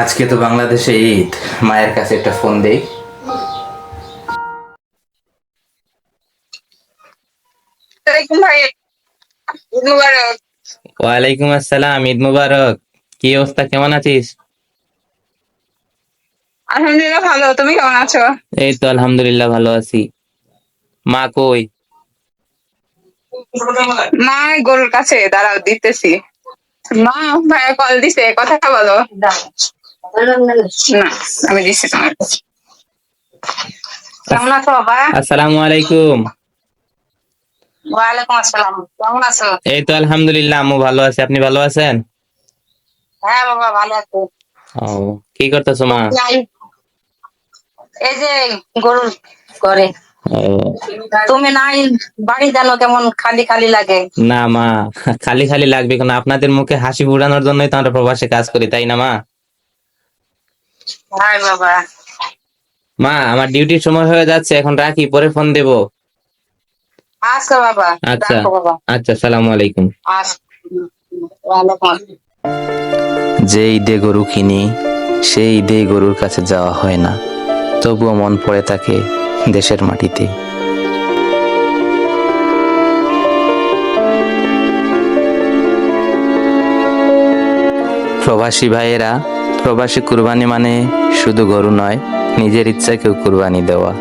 আজকে তো বাংলাদেশে ঈদ। মায়ের কাছে একটা ফোন দেই। আসসালামাইকুম ভাই ঈদ মুবারক। ওয়ালাইকুম আসসালাম ঈদ মুবারক। কি অবস্থা কেমন আছিস? আলহামদুলিল্লাহ ভালো তুমি কেমন আছো? এই তো আলহামদুলিল্লাহ ভালো আছি। মা কই? মা গরুর কাছে দাঁড়াও দিতেছি। মা ভাইয়া কল দিছে কথা বলো। আমি দিচ্ছি তোমার কেমন আছো বাবা? আসসালামু আলাইকুম। ওয়ালাইকুম আসসালাম কেমন আছো? এই তো আলহামদুলিল্লাহ আম্মু ভালো আছে আপনি ভালো আছেন? হ্যাঁ বাবা ভালো আছো। ও কি করতেছো মা? এই যে গরুর করে তুমি নাই বাড়ি জানো কেমন খালি খালি লাগে। না মা খালি খালি লাগবে কেন? আপনাদের মুখে হাসি ফুরানোর জন্যই তো আমরা প্রবাসে কাজ করি তাই না মা? হাই বাবা। মা আমার ডিউটির সময় হয়ে যাচ্ছে এখন রাখি পরে ফোন দেব। আচ্ছা বাবা। আচ্ছা আচ্ছা সালামু আলাইকুম। আচ্ছা যে ঈদে গরু কিনি সেই ঈদে গরুর কাছে যাওয়া হয় না। তবুও মন পড়ে থাকে দেশের মাটিতে। প্রবাসী ভাইয়েরা প্রবাসী কুরবানি মানে শুধু গরু নয় নিজের ইচ্ছাকেও কুরবানি দেওয়া।